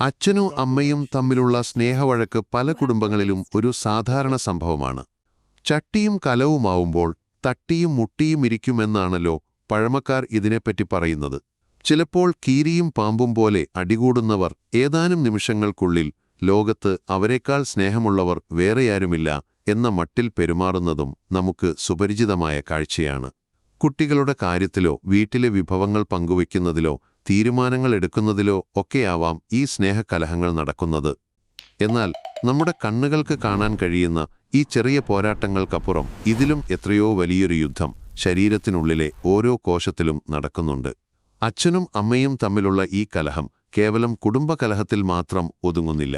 അച്ഛനും അമ്മയും തമ്മിലുള്ള സ്നേഹവഴക്ക് പല കുടുംബങ്ങളിലും ഒരു സാധാരണ സംഭവമാണ്. ചട്ടിയും കലവുമാവുമ്പോൾ തട്ടിയും മുട്ടിയും ഇരിക്കുമെന്നാണല്ലോ പഴമക്കാർ ഇതിനെപ്പറ്റി പറയുന്നത്. ചിലപ്പോൾ കീരിയും പാമ്പും പോലെ അടികൂടുന്നവർ ഏതാനും നിമിഷങ്ങൾക്കുള്ളിൽ ലോകത്ത് അവരെക്കാൾ സ്നേഹമുള്ളവർ വേറെയാരുമില്ല എന്ന മട്ടിൽ പെരുമാറുന്നതും നമുക്ക് സുപരിചിതമായ കാഴ്ചയാണ്. കുട്ടികളുടെ കാര്യത്തിലോ വീട്ടിലെ വിഭവങ്ങൾ പങ്കുവയ്ക്കുന്നതിലോ തീരുമാനങ്ങൾ എടുക്കുന്നതിലോ ഒക്കെയാവാം ഈ സ്നേഹകലഹങ്ങൾ നടക്കുന്നത്. എന്നാൽ നമ്മുടെ കണ്ണുകൾക്ക് കാണാൻ കഴിയുന്ന ഈ ചെറിയ പോരാട്ടങ്ങൾക്കപ്പുറം ഇതിലും എത്രയോ വലിയൊരു യുദ്ധം ശരീരത്തിനുള്ളിലെ ഓരോ കോശത്തിലും നടക്കുന്നുണ്ട്. അച്ഛനും അമ്മയും തമ്മിലുള്ള ഈ കലഹം കേവലം കുടുംബകലഹത്തിൽ മാത്രം ഒതുങ്ങുന്നില്ല.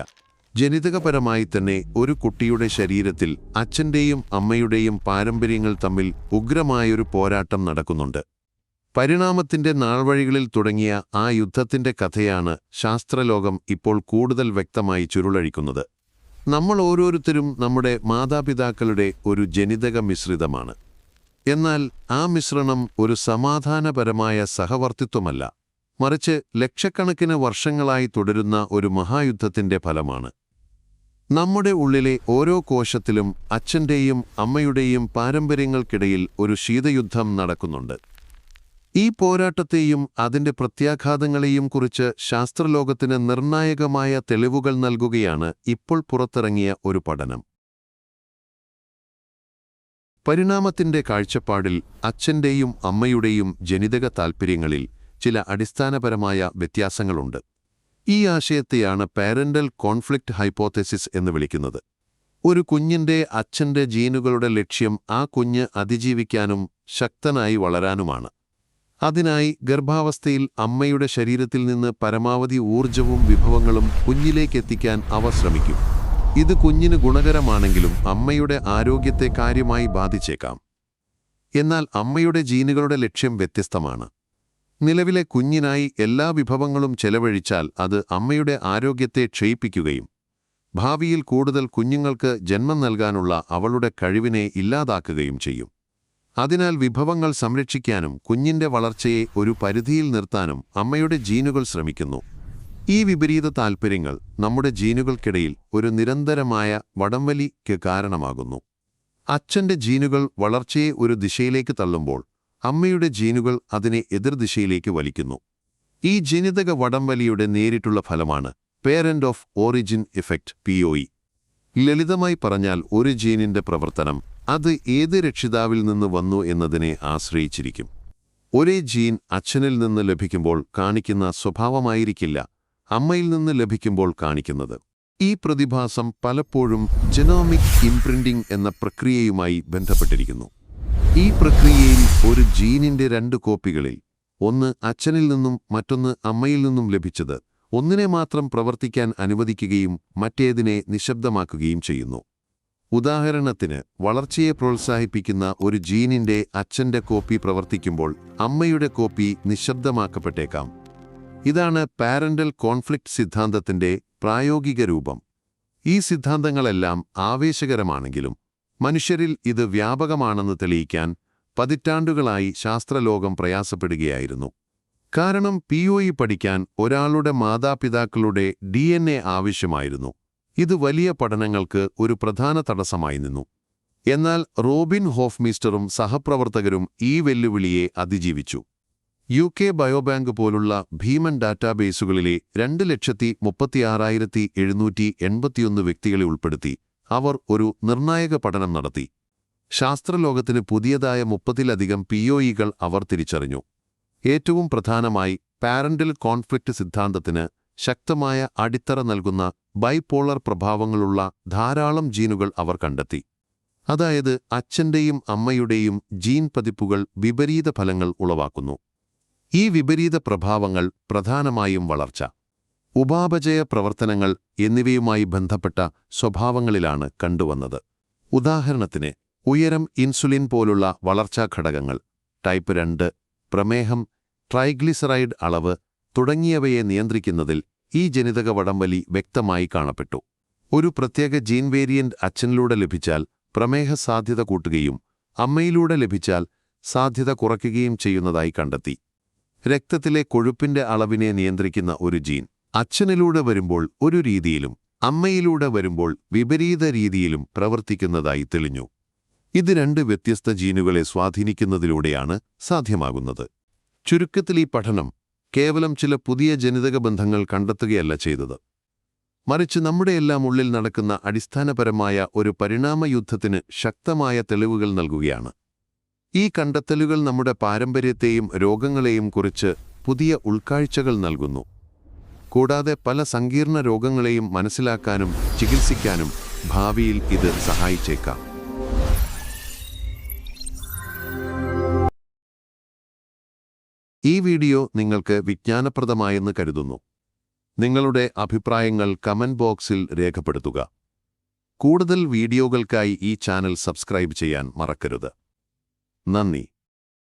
ജനിതകപരമായി തന്നെ ഒരു കുട്ടിയുടെ ശരീരത്തിൽ അച്ഛന്റെയും അമ്മയുടെയും പാരമ്പര്യങ്ങൾ തമ്മിൽ ഉഗ്രമായൊരു പോരാട്ടം നടക്കുന്നുണ്ട്. പരിണാമത്തിന്റെ നാൾവഴികളിൽ തുടങ്ങിയ ആ യുദ്ധത്തിന്റെ കഥയാണ് ശാസ്ത്രലോകം ഇപ്പോൾ കൂടുതൽ വ്യക്തമായി ചുരുളഴിക്കുന്നത്. നമ്മൾ ഓരോരുത്തരും നമ്മുടെ മാതാപിതാക്കളുടെ ഒരു ജനിതക മിശ്രിതമാണ്. എന്നാൽ ആ മിശ്രണം ഒരു സമാധാനപരമായ സഹവർത്തിത്വമല്ല. മറിച്ച് ലക്ഷക്കണക്കിന് വർഷങ്ങളായി തുടരുന്ന ഒരു മഹായുദ്ധത്തിന്റെ ഫലമാണ്. നമ്മുടെ ഉള്ളിലെ ഓരോ കോശത്തിലും അച്ഛന്റെയും അമ്മയുടെയും പാരമ്പര്യങ്ങൾക്കിടയിൽ ഒരു ശീതയുദ്ധം നടക്കുന്നുണ്ട്. ഈ പോരാട്ടത്തെയും അതിന്റെ പ്രത്യാഘാതങ്ങളെയും കുറിച്ച് ശാസ്ത്രലോകത്തിന് നിർണായകമായ തെളിവുകൾ നൽകുകയാണ് ഇപ്പോൾ പുറത്തിറങ്ങിയ ഒരു പഠനം. പരിണാമത്തിന്റെ കാഴ്ചപ്പാടിൽ അച്ഛന്റെയും അമ്മയുടെയും ജനിതക താൽപ്പര്യങ്ങളിൽ ചില അടിസ്ഥാനപരമായ വ്യത്യാസങ്ങളുണ്ട്. ഈ ആശയത്തെയാണ് പാരന്റൽ കോൺഫ്ലിക്റ്റ് ഹൈപ്പോത്തസിസ് എന്ന് വിളിക്കുന്നത്. ഒരു കുഞ്ഞിന്റെ അച്ഛന്റെ ജീനുകളുടെ ലക്ഷ്യം ആ കുഞ്ഞ് അതിജീവിക്കാനും ശക്തനായി വളരാനുമാണ്. അതിനായി ഗർഭാവസ്ഥയിൽ അമ്മയുടെ ശരീരത്തിൽ നിന്ന് പരമാവധി ഊർജവും വിഭവങ്ങളും കുഞ്ഞിലേക്കെത്തിക്കാൻ അവ ശ്രമിക്കും. ഇത് കുഞ്ഞിന് ഗുണകരമാണെങ്കിലും അമ്മയുടെ ആരോഗ്യത്തെ കാര്യമായി ബാധിച്ചേക്കാം. എന്നാൽ അമ്മയുടെ ജീനുകളുടെ ലക്ഷ്യം വ്യത്യസ്തമാണ്. നിലവിലെ കുഞ്ഞിനായി എല്ലാ വിഭവങ്ങളും ചെലവഴിച്ചാൽ അത് അമ്മയുടെ ആരോഗ്യത്തെ ക്ഷയിപ്പിക്കുകയും ഭാവിയിൽ കൂടുതൽ കുഞ്ഞുങ്ങൾക്ക് ജന്മം നൽകാനുള്ള അവളുടെ കഴിവിനെ ഇല്ലാതാക്കുകയും ചെയ്യും. അതിനാൽ വിഭവങ്ങൾ സംരക്ഷിക്കാനും കുഞ്ഞിന്റെ വളർച്ചയെ ഒരു പരിധിയിൽ നിർത്താനും അമ്മയുടെ ജീനുകൾ ശ്രമിക്കുന്നു. ഈ വിപരീത താൽപ്പര്യങ്ങൾ നമ്മുടെ ജീനുകൾക്കിടയിൽ ഒരു നിരന്തരമായ വടംവലിക്ക് കാരണമാകുന്നു. അച്ഛന്റെ ജീനുകൾ വളർച്ചയെ ഒരു ദിശയിലേക്ക് തള്ളുമ്പോൾ അമ്മയുടെ ജീനുകൾ അതിനെ എതിർദിശയിലേക്ക് വലിക്കുന്നു. ഈ ജനിതക വടംവലിയുടെ നേരിട്ടുള്ള ഫലമാണ് parent of origin effect P ലളിതമായി പറഞ്ഞാൽ ഒരു ജീനിന്റെ പ്രവർത്തനം അത് ഏത് രക്ഷിതാവിൽ നിന്ന് വന്നു എന്നതിനെ ആശ്രയിച്ചിരിക്കും. ഒരേ ജീൻ അച്ഛനിൽ നിന്ന് ലഭിക്കുമ്പോൾ കാണിക്കുന്ന സ്വഭാവമായിരിക്കില്ല അമ്മയിൽ നിന്ന് ലഭിക്കുമ്പോൾ കാണിക്കുന്നത്. ഈ പ്രതിഭാസം പലപ്പോഴും ജനോമിക് ഇംപ്രിന്റിംഗ് എന്ന പ്രക്രിയയുമായി ബന്ധപ്പെട്ടിരിക്കുന്നു. ഈ പ്രക്രിയയിൽ ഒരു ജീനിന്റെ രണ്ട് കോപ്പികളിൽ ഒന്ന് അച്ഛനിൽ നിന്നും മറ്റൊന്ന് അമ്മയിൽ നിന്നും ലഭിച്ചത് ഒന്നിനെ മാത്രം പ്രവർത്തിക്കാൻ അനുവദിക്കുകയും മറ്റേതിനെ നിശബ്ദമാക്കുകയും ചെയ്യുന്നു. ഉദാഹരണത്തിന് വളർച്ചയെ പ്രോത്സാഹിപ്പിക്കുന്ന ഒരു ജീനിന്റെ അച്ഛന്റെ കോപ്പി പ്രവർത്തിക്കുമ്പോൾ അമ്മയുടെ കോപ്പി നിശബ്ദമാക്കപ്പെട്ടേക്കാം. ഇതാണ് പാരന്റൽ കോൺഫ്ലിക്റ്റ് സിദ്ധാന്തത്തിന്റെ പ്രായോഗിക രൂപം. ഈ സിദ്ധാന്തങ്ങളെല്ലാം ആവേശകരമാണെങ്കിലും മനുഷ്യരിൽ ഇത് വ്യാപകമാണെന്ന് തെളിയിക്കാൻ പതിറ്റാണ്ടുകളായി ശാസ്ത്രലോകം പ്രയാസപ്പെടുകയായിരുന്നു. കാരണം പി പഠിക്കാൻ ഒരാളുടെ മാതാപിതാക്കളുടെ ഡി ആവശ്യമായിരുന്നു. ഇത് വലിയ പഠനങ്ങൾക്ക് ഒരു പ്രധാന തടസ്സമായി നിന്നു. എന്നാൽ റോബിൻ ഹോഫ്മിസ്റ്ററും സഹപ്രവർത്തകരും ഈ വെല്ലുവിളിയെ അതിജീവിച്ചു. യു കെ ബയോബാങ്ക് പോലുള്ള ഭീമൻ ഡാറ്റാബേസുകളിലെ രണ്ട് ലക്ഷത്തി മുപ്പത്തിയാറായിരത്തി എഴുന്നൂറ്റി എൺപത്തിയൊന്ന് വ്യക്തികളെ ഉൾപ്പെടുത്തി. അവർ ഒരു നിർണായക പഠനം നടത്തി. ശാസ്ത്രലോകത്തിന് പുതിയതായ മുപ്പതിലധികം പിഒഇകൾ അവർ തിരിച്ചറിഞ്ഞു. ഏറ്റവും പ്രധാനമായി പാരന്റൽ കോൺഫ്ലിക്റ്റ് സിദ്ധാന്തത്തിന് ശക്തമായ അടിത്തറ നൽകുന്ന ബൈപോളർ പ്രഭാവങ്ങളുള്ള ധാരാളം ജീനുകൾ അവർ കണ്ടെത്തി. അതായത് അച്ഛന്റെയും അമ്മയുടെയും ജീൻ പതിപ്പുകൾ വിപരീത ഫലങ്ങൾ ഉളവാക്കുന്നു. ഈ വിപരീത പ്രഭാവങ്ങൾ പ്രധാനമായും വളർച്ച. ഉപാപചയ പ്രവർത്തനങ്ങൾ എന്നിവയുമായി ബന്ധപ്പെട്ട സ്വഭാവങ്ങളിലാണ് കണ്ടുവന്നത്. ഉദാഹരണത്തിന് ഉയരം ഇൻസുലിൻ പോലുള്ള വളർച്ചാ ഘടകങ്ങൾ ടൈപ്പ് രണ്ട് പ്രമേഹം ട്രൈഗ്ലിസറൈഡ് അളവ് തുടങ്ങിയവയെ നിയന്ത്രിക്കുന്നതിൽ ഈ ജനിതക വടംവലി വ്യക്തമായി കാണപ്പെട്ടു. ഒരു പ്രത്യേക ജീൻ വേരിയന്റ് അച്ഛനിലൂടെ ലഭിച്ചാൽ പ്രമേഹ സാധ്യത കൂട്ടുകയും അമ്മയിലൂടെ ലഭിച്ചാൽ സാധ്യത കുറയ്ക്കുകയും ചെയ്യുന്നതായി കണ്ടെത്തി. രക്തത്തിലെ കൊഴുപ്പിന്റെ അളവിനെ നിയന്ത്രിക്കുന്ന ഒരു ജീൻ. അച്ഛനിലൂടെ വരുമ്പോൾ ഒരു രീതിയിലും അമ്മയിലൂടെ വരുമ്പോൾ വിപരീത രീതിയിലും പ്രവർത്തിക്കുന്നതായി തെളിഞ്ഞു. ഇത് രണ്ട് വ്യത്യസ്ത ജീനുകളെ സ്വാധീനിക്കുന്നതിലൂടെയാണ് സാധ്യമാകുന്നത്. ചുരുക്കത്തിൽ ഈ പഠനം കേവലം ചില പുതിയ ജനിതക ബന്ധങ്ങൾ കണ്ടെത്തുകയല്ല ചെയ്തത്. മറിച്ച് നമ്മുടെയെല്ലാം ഉള്ളിൽ നടക്കുന്ന അടിസ്ഥാനപരമായ ഒരു പരിണാമ യുദ്ധത്തിന് ശക്തമായ തെളിവുകൾ നൽകുകയാണ്. ഈ കണ്ടെത്തലുകൾ നമ്മുടെ പാരമ്പര്യത്തെയും രോഗങ്ങളെയും കുറിച്ച് പുതിയ ഉൾക്കാഴ്ചകൾ നൽകുന്നു. കൂടാതെ പല സങ്കീർണ രോഗങ്ങളെയും മനസ്സിലാക്കാനും ചികിത്സിക്കാനും ഭാവിയിൽ ഇത് സഹായിച്ചേക്കാം. ഈ വീഡിയോ നിങ്ങൾക്ക് വിജ്ഞാനപ്രദമായെന്ന് കരുതുന്നു. നിങ്ങളുടെ അഭിപ്രായങ്ങൾ കമന്റ് ബോക്സിൽ രേഖപ്പെടുത്തുക. കൂടുതൽ വീഡിയോകൾക്കായി ഈ ചാനൽ സബ്സ്ക്രൈബ് ചെയ്യാൻ മറക്കരുത്. നന്ദി.